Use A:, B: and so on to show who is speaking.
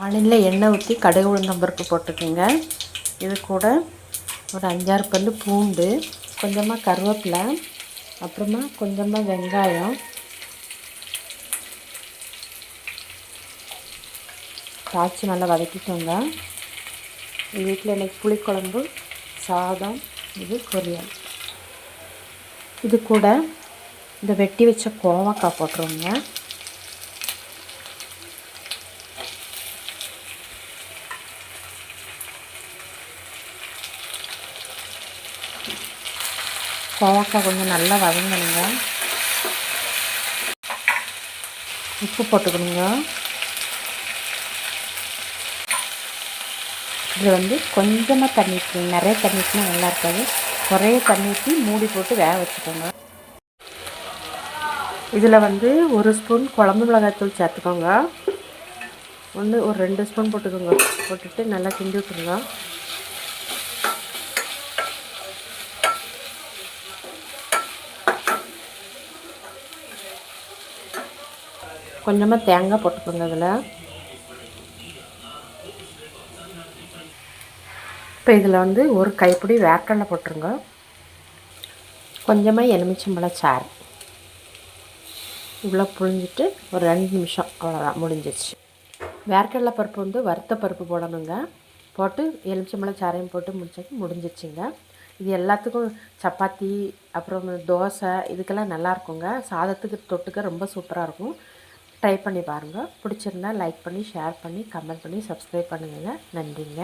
A: வானிலையில் எண்ணெய் ஊற்றி கடுகு உளுந்தம்பருப்பு போட்டுக்கோங்க. இது கூட ஒரு அஞ்சாறு பல் பூண்டு கொஞ்சமாக கருவேப்பிலை அப்புறமா கொஞ்சமாக வெங்காயம் காய்ச்சி நல்லா வதக்கிக்கோங்க. எங்கள் வீட்டில் இன்றைக்கி புளிக்குழம்பு சாதம் இது கொரியல் இது கூட இந்த வெட்டி வச்ச கோவக்காய் போட்டுருவோங்க கோவக்காய் கொஞ்சம் நல்லா வதங்கணுங்க. உப்பு போட்டுக்கணுங்க. இதில் வந்து கொஞ்சமாக தண்ணி ஊற்றிக்கணும் நிறைய தண்ணி ஊற்றினா நல்லா இருக்காது. குறைய தண்ணி ஊற்றி மூடி போட்டு வேக வச்சுக்கோங்க. இதில் வந்து ஒரு ஸ்பூன் குழம்பு மிளகாய்த்தூள் சேர்த்துக்கோங்க. ஒன்று ஒரு ரெண்டு ஸ்பூன் போட்டுக்கோங்க. போட்டுட்டு நல்லா கிண்டி விட்டுருங்க. கொஞ்சமாக தேங்காய் போட்டுக்கோங்க இதில். இப்போ இதில் வந்து ஒரு கைப்பிடி வேர்க்கடலை போட்டுருங்க. கொஞ்சமாக எலுமிச்சம்பழம் சாறு. இவ்வளோ புழிஞ்சிட்டு ஒரு ரெண்டு நிமிஷம் அவ்வளோதான் முடிஞ்சிச்சு வேர்க்கடலை பருப்பு வந்து வறுத்த பருப்பு போடணுங்க. போட்டு எலுமிச்சம்பழம் சாறையும் போட்டு முடிச்சது முடிஞ்சிச்சுங்க இது எல்லாத்துக்கும் சப்பாத்தி அப்புறம் தோசை இதுக்கெல்லாம் நல்லாயிருக்குங்க சாதத்துக்கு தொட்டுக்க ரொம்ப சூப்பராக இருக்கும். ட்ரை பண்ணி பாருங்கள் பிடிச்சிருந்தா லைக் பண்ணி ஷேர் பண்ணி கமெண்ட் பண்ணி சப்ஸ்கிரைப் பண்ணுங்கள் நன்றிங்க.